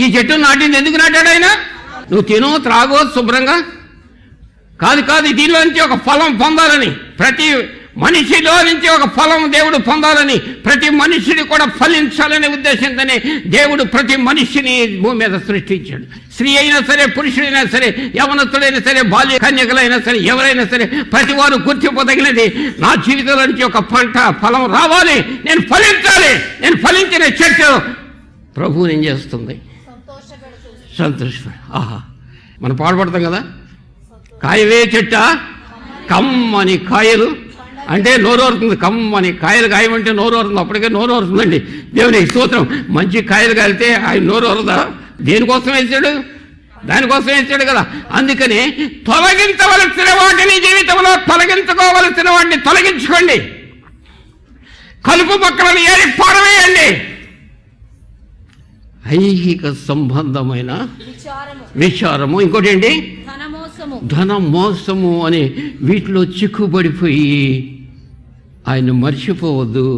ఈ చెట్టు నాటింది ఎందుకు నాటాడు ఆయన? నువ్వు తినో త్రాగో శుభ్రంగా. కాదు కాదు దీనిలో నుంచి ఒక ఫలం పొందాలని. ప్రతి మనిషిలో నుంచి ఒక ఫలం దేవుడు పొందాలని. ప్రతి మనిషిని కూడా ఫలించాలనే ఉద్దేశంతోనే దేవుడు ప్రతి మనిషిని భూమి మీద సృష్టించాడు. స్త్రీ అయినా సరే పురుషుడైనా సరే యవనస్తుడైనా సరే బాల్య కన్యకలైనా సరే ఎవరైనా సరే ప్రతి వారు గుర్తింపదగినది నా జీవితంలో నుంచి ఒక పంట ఫలం రావాలి. నేను ఫలించాలి. నేను ఫలించిన చర్చ ప్రభువు ఏం చేస్తుంది? సంతోషపడు ఆహా. మనం పాడుపడతాం కదా? కాయవే చెట్ట కమ్మని కాయలు. అంటే నోరూరుతుంది కమ్మని కాయలు కాయమంటే నోరూరుతుంది అప్పటికే నోరూరుతుందండి దేవుని స్తోత్రం. మంచి కాయలు కాలితే ఆయన నోరూరదా దేనికోసం వేసాడు దానికోసం వేసాడు కదా. అందుకని తొలగించవలసిన వాటిని జీవితంలో తొలగించుకోవలసిన వాటిని తొలగించుకోండి. కలుపు మొక్కలను ఏరి పారవేయండి. ఐహిక సంబంధమైన విచారము. ఇంకోటి ఏంటి ధన మోసము అనే వీటిలో చిక్కుబడిపోయి ఆయన మర్చిపోవద్దు.